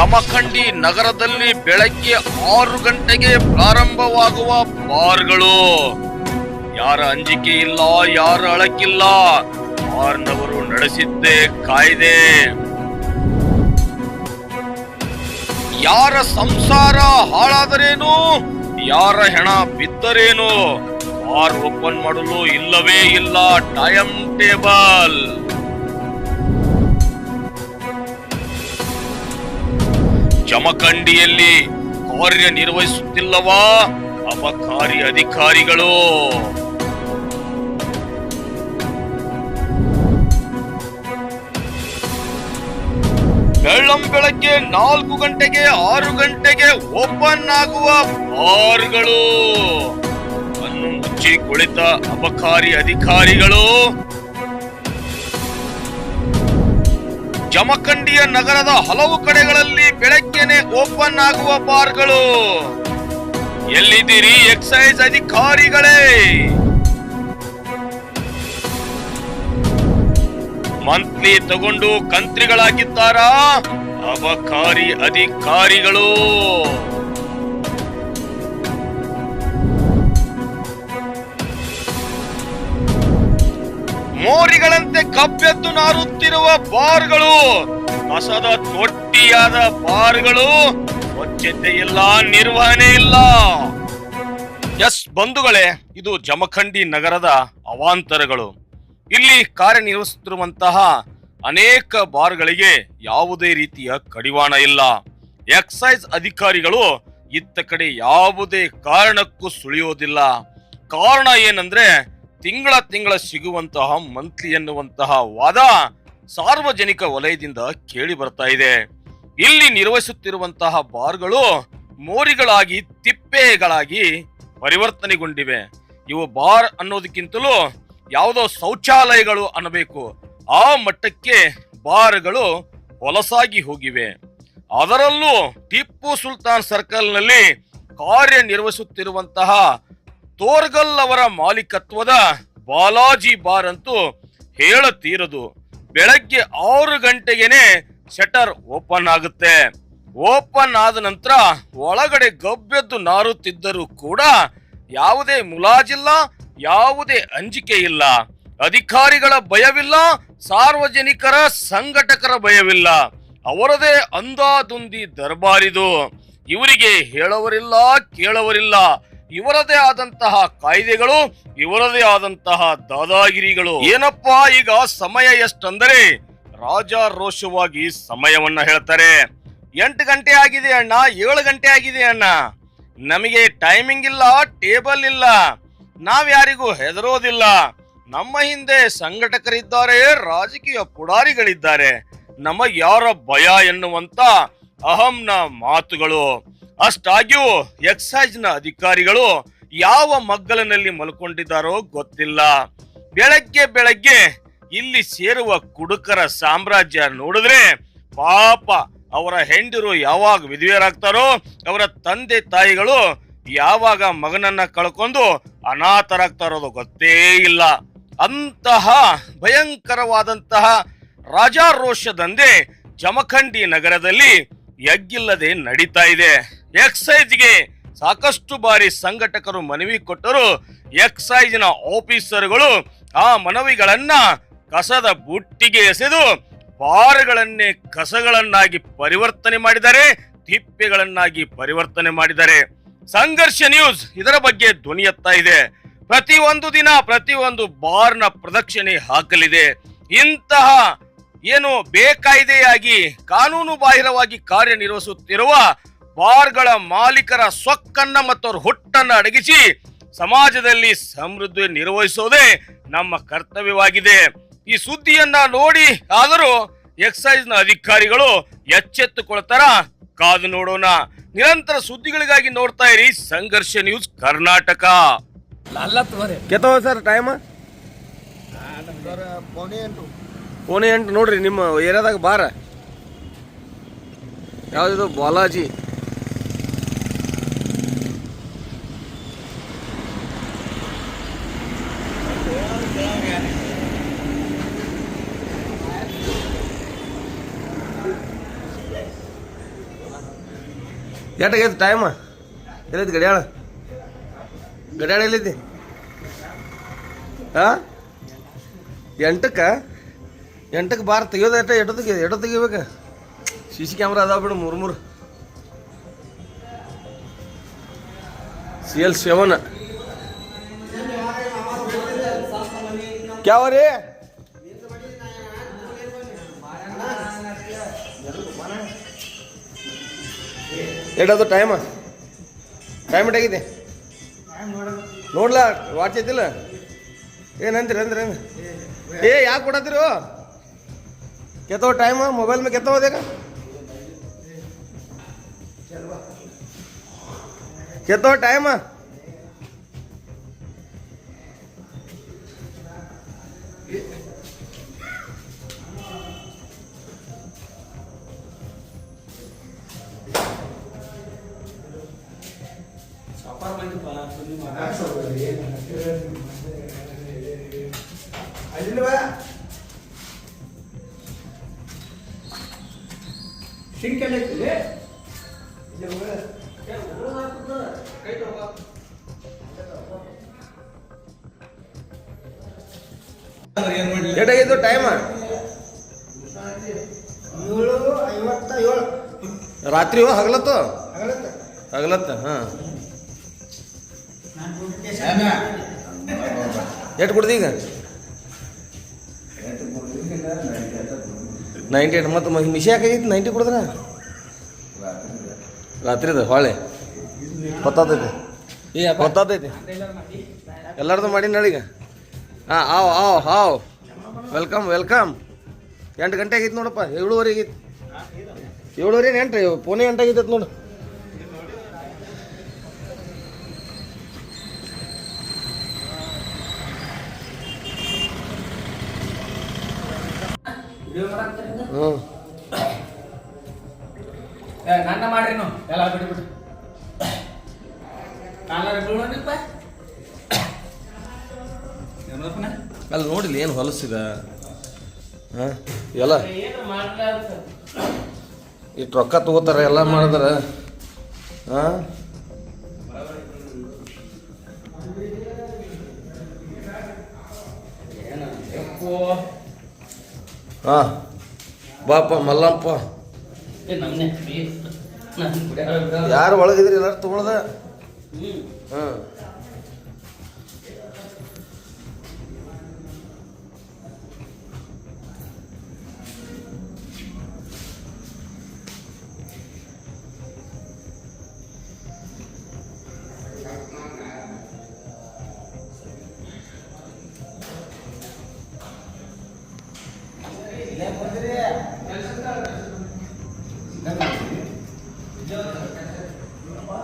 ಜಮಖಂಡಿ ನಗರದಲ್ಲಿ ಬೆಳಗ್ಗೆ ಆರು ಗಂಟೆಗೆ ಪ್ರಾರಂಭವಾಗುವ ಬಾರ್ಗಳು. ಯಾರ ಅಂಜಿಕೆ ಇಲ್ಲ, ಯಾರ ಅಳಕಿಲ್ಲ, ಬಾರ್ನವರು ನಡೆಸಿದ್ದೇ ಕಾಯ್ದೆ. ಯಾರ ಸಂಸಾರ ಹಾಳಾದರೇನು, ಯಾರ ಹೆಣ ಬಿದ್ದರೇನು, ಬಾರ್ ಓಪನ್ ಮಾಡಲು ಇಲ್ಲವೇ ಇಲ್ಲ ಟೈಮ್ ಟೇಬಲ್. ಜಮಖಂಡಿಯಲ್ಲಿ ಕಾರ್ಯನಿರ್ವಹಿಸುತ್ತಿಲ್ಲವಾ ಅಪಕಾರಿ ಅಧಿಕಾರಿಗಳು. ಬೆಳ್ಳಂ ಬೆಳಗ್ಗೆ ನಾಲ್ಕು ಗಂಟೆಗೆ ಆರು ಗಂಟೆಗೆ ಓಪನ್ ಆಗುವ ಬಾರ್ಗಳು. ಅನ್ನು ಮುಚ್ಚಿ ಕುಳಿತ ಅಬಕಾರಿ ಅಧಿಕಾರಿಗಳು ಜಮಖಂಡಿಯ ನಗರದ ಹಲವು ಕಡೆಗಳಲ್ಲಿ ಬೆಳಗ್ಗೆನೆ ಓಪನ್ ಆಗುವ ಬಾರ್ಗಳು. ಎಲ್ಲಿದ್ದೀರಿ ಎಕ್ಸೈಸ್ ಅಧಿಕಾರಿಗಳೇ? ಮಂತ್ಲಿ ತಗೊಂಡು ಕಂತ್ರಿಗಳಾಗಿದ್ದಾರಾ? ಅಬಕಾರಿ ಅಧಿಕಾರಿಗಳು. ಮೋರಿಗಳಂತೆ ಕಬ್ಬೆದ್ದು ನಾರುತ್ತಿರುವ ಬಾರ್ಗಳು. ಕಸದ ತೊಟ್ಟಿಯಾದ ಬಾರ್ಗಳು. ಸ್ವಚ್ಛತೆ ಇಲ್ಲ, ನಿರ್ವಹಣೆ ಇಲ್ಲ. ಎಸ್ ಬಂಧುಗಳೇ, ಇದು ಜಮಖಂಡಿ ನಗರದ ಅವಾಂತರಗಳು. ಇಲ್ಲಿ ಕಾರ್ಯನಿರ್ವಹಿಸುತ್ತಿರುವಂತಹ ಅನೇಕ ಬಾರ್ಗಳಿಗೆ ಯಾವುದೇ ರೀತಿಯ ಕಡಿವಾಣ ಇಲ್ಲ. ಎಕ್ಸೈಸ್ ಅಧಿಕಾರಿಗಳು ಇತ್ತ ಕಡೆ ಯಾವುದೇ ಕಾರಣಕ್ಕೂ ಸುಳಿಯೋದಿಲ್ಲ. ಕಾರಣ ಏನಂದ್ರೆ ತಿಂಗಳ ತಿಂಗಳ ಸಿಗುವಂತಹ ಮಂತ್ಲಿ ಎನ್ನುವಂತಹ ವಾದ ಸಾರ್ವಜನಿಕ ವಲಯದಿಂದ ಕೇಳಿ ಬರ್ತಾ ಇದೆ. ಇಲ್ಲಿ ನಿರ್ವಹಿಸುತ್ತಿರುವಂತಹ ಬಾರ್ಗಳು ಮೋರಿಗಳಾಗಿ, ತಿಪ್ಪೆಗಳಾಗಿ ಪರಿವರ್ತನೆಗೊಂಡಿವೆ. ಇವು ಬಾರ್ ಅನ್ನೋದಕ್ಕಿಂತಲೂ ಯಾವುದೋ ಶೌಚಾಲಯಗಳು ಅನ್ನಬೇಕು. ಆ ಮಟ್ಟಕ್ಕೆ ಬಾರ್ಗಳು ಹೊಲಸಾಗಿ ಹೋಗಿವೆ. ಅದರಲ್ಲೂ ಟಿಪ್ಪು ಸುಲ್ತಾನ್ ಸರ್ಕಲ್ನಲ್ಲಿ ಕಾರ್ಯನಿರ್ವಹಿಸುತ್ತಿರುವಂತಹ ತೋರ್ಗಲ್ ಅವರ ಮಾಲೀಕತ್ವದ ಬಾಲಾಜಿ ಬಾರ್ ಅಂತೂ ಹೇಳತೀರದು. ಬೆಳಗ್ಗೆ ಆರು ಗಂಟೆಗೆನೆ ಶಟರ್ ಓಪನ್ ಆಗುತ್ತೆ. ಓಪನ್ ಆದ ನಂತರ ಒಳಗಡೆ ಗಬ್ಬೆದ್ದು ನಾರುತ್ತಿದ್ದರೂ ಕೂಡ ಯಾವುದೇ ಮುಲಾಜಿಲ್ಲ, ಯಾವುದೇ ಅಂಜಿಕೆ ಇಲ್ಲ. ಅಧಿಕಾರಿಗಳ ಭಯವಿಲ್ಲ, ಸಾರ್ವಜನಿಕರ ಸಂಘಟಕರ ಭಯವಿಲ್ಲ. ಅವರದೇ ಅಂದಾದುಂದಿ ದರ್ಬಾರಿದು. ಇವರಿಗೆ ಹೇಳವರಿಲ್ಲ, ಕೇಳವರಿಲ್ಲ. ಇವರದೇ ಆದಂತಹ ಕಾಯ್ದೆಗಳು, ಇವರದೇ ಆದಂತಹ ದಾದಾಗಿರಿಗಳು. ಏನಪ್ಪಾ ಈಗ ಸಮಯ ಎಷ್ಟಂದರೆ ರಾಜಾರೋಷವಾಗಿ ಸಮಯವನ್ನ ಹೇಳ್ತಾರೆ. ಎಂಟು ಗಂಟೆ ಆಗಿದೆ ಅಣ್ಣ, ಏಳು ಗಂಟೆ ಆಗಿದೆ ಅಣ್ಣ. ನಮಗೆ ಟೈಮಿಂಗ್ ಇಲ್ಲ ಟೇಬಲ್ ಇಲ್ಲ. ನಾವ್ ಯಾರಿಗೂ ಹೆದರೋದಿಲ್ಲ. ನಮ್ಮ ಹಿಂದೆ ಸಂಘಟಕರಿದ್ದಾರೆ, ರಾಜಕೀಯ ಪುಡಾರಿಗಳಿದ್ದಾರೆ. ನಮಗೆ ಯಾರ ಭಯ ಎನ್ನುವಂತ ಅಹಂನ ಮಾತುಗಳು. ಅಷ್ಟಾಗ್ಯೂ ಎಕ್ಸೈಜ್ನ ಅಧಿಕಾರಿಗಳು ಯಾವ ಮಗ್ಗಲಿನಲ್ಲಿ ಮಲ್ಕೊಂಡಿದ್ದಾರೋ ಗೊತ್ತಿಲ್ಲ. ಬೆಳಗ್ಗೆ ಬೆಳಗ್ಗೆ ಇಲ್ಲಿ ಸೇರುವ ಕುಡುಕರ ಸಾಮ್ರಾಜ್ಯ ನೋಡಿದ್ರೆ ಪಾಪ ಅವರ ಹೆಂಡರು ಯಾವಾಗ ವಿಧವೆಯರಾಗ್ತಾರೋ ಅವರ ತಂದೆ ತಾಯಿಗಳು ಯಾವಾಗ ಮಗನನ್ನ ಕಳ್ಕೊಂಡು ಅನಾಥರಾಗ್ತಾರೋದು ಗೊತ್ತೇ ಇಲ್ಲ. ಅಂತಹ ಭಯಂಕರವಾದಂತಹ ರಾಜಾರೋಷದಂದೆ ಜಮಖಂಡಿ ನಗರದಲ್ಲಿ ಎಗ್ಗಿಲ್ಲದೆ ನಡೀತಾ ಇದೆ. ಎಕ್ಸೈಜ್ಗೆ ಸಾಕಷ್ಟು ಬಾರಿ ಸಂಘಟಕರು ಮನವಿ ಕೊಟ್ಟರು. ಎಕ್ಸೈಜ್ನ ಆಫೀಸರ್ಗಳು ಆ ಮನವಿಗಳನ್ನ ಕಸದ ಬುಟ್ಟಿಗೆ ಎಸೆದು ಬಾರ್ಗಳನ್ನೇ ಕಸಗಳನ್ನಾಗಿ ಪರಿವರ್ತನೆ ಮಾಡಿದ್ದಾರೆ, ತಿಪ್ಪೆಗಳನ್ನಾಗಿ ಪರಿವರ್ತನೆ ಮಾಡಿದ್ದಾರೆ. ಸಂಘರ್ಷ ನ್ಯೂಸ್ ಇದರ ಬಗ್ಗೆ ಧ್ವನಿ ಎತ್ತಾ ಇದೆ. ಪ್ರತಿ ಒಂದು ದಿನ ಪ್ರತಿ ಒಂದು ಬಾರ್ನ ಪ್ರದಕ್ಷಿಣೆ ಹಾಕಲಿದೆ. ಇಂತಹ ಏನು ಬೇಕಾಯ್ದೆಯಾಗಿ ಕಾನೂನು ಬಾಹಿರವಾಗಿ ಕಾರ್ಯನಿರ್ವಹಿಸುತ್ತಿರುವ ಬಾರ್ಗಳ ಮಾಲೀಕರ ಸೊಕ್ಕನ್ನ ಮತ್ತು ಅವ್ರ ಹುಟ್ಟನ್ನ ಅಡಗಿಸಿ ಸಮಾಜದಲ್ಲಿ ಸಮೃದ್ಧಿ ನಿರ್ವಹಿಸೋದೇ ನಮ್ಮ ಕರ್ತವ್ಯವಾಗಿದೆ. ಈ ಸುದ್ದಿಯನ್ನ ನೋಡಿ ಆದರೂ ಎಕ್ಸೈಸ್ನ ಅಧಿಕಾರಿಗಳು ಎಚ್ಚೆತ್ತುಕೊಳ್ತಾರ? ಕಾದು ನೋಡೋಣ. ನಿರಂತರ ಸುದ್ದಿಗಳಿಗಾಗಿ ನೋಡ್ತಾ ಇರಿ ಸಂಘರ್ಷ ನ್ಯೂಸ್ ಕರ್ನಾಟಕ. ಕೆತ್ತವ ಸರ್ ಟೈಮ್ ಪೋನೆ ಎಂಟು ನೋಡ್ರಿ ನಿಮ್ಮ ಏರಿಯಾದಾಗ ಬಾರ. ಯಾವ್ದು ಬಾಲಾಜಿ? ಎಷ್ಟಾಗೈತೆ ಟೈಮ ಎಲ್ಲೈತಿ ಗಡಿಯಾಳ? ಗಡಿಯಾಳ ಎಲ್ಲೈತಿ ಹಾಂ ಎಂಟಕ್ಕೆ? ಎಂಟಕ್ಕೆ ಬಾರ್ ತೆಗಿಯೋದು ಎಟ್ಟ ಎಟ್ಟು ತೆಗಿ ಎಟ್ಟು ತೆಗಿಬೇಕು ಸಿ ಸಿ ಕ್ಯಾಮ್ರಾ ಅದಾವ ಬಿಡು, ಮೂರು ಮೂರು. ಸಿ ಎಲ್ ಸೆವೆನ್ ಕ್ಯಾವ ರೀ ಎಷ್ಟದು ಟೈಮ್ ಟೈಮ್ ಎಷ್ಟಾಗಿದೆ ನೋಡ್ಲಾ ವಾಚ್ ಐತಿಲ್ಲ? ಏನಂತೀರಿ ಅಂದ್ರೆ ಏ ಯಾಕೆ ಕೊಡತ್ತೀರಿ ಕೆತ್ತೋ ಟೈಮ್ ಮೊಬೈಲ್ ಮೇಲೆ ಕೆತ್ತೋ ಅದೇಗ ಕೆತ್ತೋ ಟೈಮ್ ಎಷ್ಟಾಗಿತ್ತು ಟೈಮ್ ಏಳು ಐವತ್ತ ಏಳು ರಾತ್ರಿ ಹಗಲತ್ತು ಹಗಲತ್ತ ಹಾಂ ಎಷ್ಟು ಕುಡ್ದು ಈಗ ನೈಂಟಿ ಏಟ್ ಮತ್ತು ಮಿಷಿ ಯಾಕಾಗಿತ್ತು ನೈಂಟಿ ಕುಡಿದ್ರ ರಾತ್ರಿದ ಹೊಳೆ ಗೊತ್ತಾತೈತಿ. ಗೊತ್ತಾತೈತಿ. ಎಲ್ಲರದು ಮಾಡಿ ನಾಳೀಗ ಹಾಂ ಆವ್ ಆವ್ ಹಾವ್. Welcome welcome. ಎಂಟು ಗಂಟೆ ಆಗೈತಿ ನೋಡಪ್ಪ ಏಳುವರೆ ಆಗೈತಿ. ಏಳುವರೆ ಎಂಟ್ರಿ? ಪೋನೆ ಎಂಟು ಆಗೈತೆ ನೋಡು ಹ್ಞೂ ನನ್ನ ಮಾಡ್ರಿ ನೀವು ಎಲ್ಲ ಬಿಟ್ಬಿಟ್ಟು ಅಲ್ಲಿ ನೋಡಿಲ್ಲ ಏನು ಹೊಲಸಿದ ಹಾಂ ಎಲ್ಲ. ಇಟ್ಟು ರೊಕ್ಕ ತಗೋತಾರ ಎಲ್ಲ ಮಾಡಿದ್ರ. ಹಾಂ ಬಾಪ ಮಲ್ಲಪ್ಪ ಏ ನಮ್ನೆ ನನ್ನ ಕುಡಿಯಾರ ಯಾರು ಒಳಗಿದ್ರಿ ಎಲ್ಲಾರು ತಗೊಳ್ದ? ಹ್ಞೂ ಹಾಂ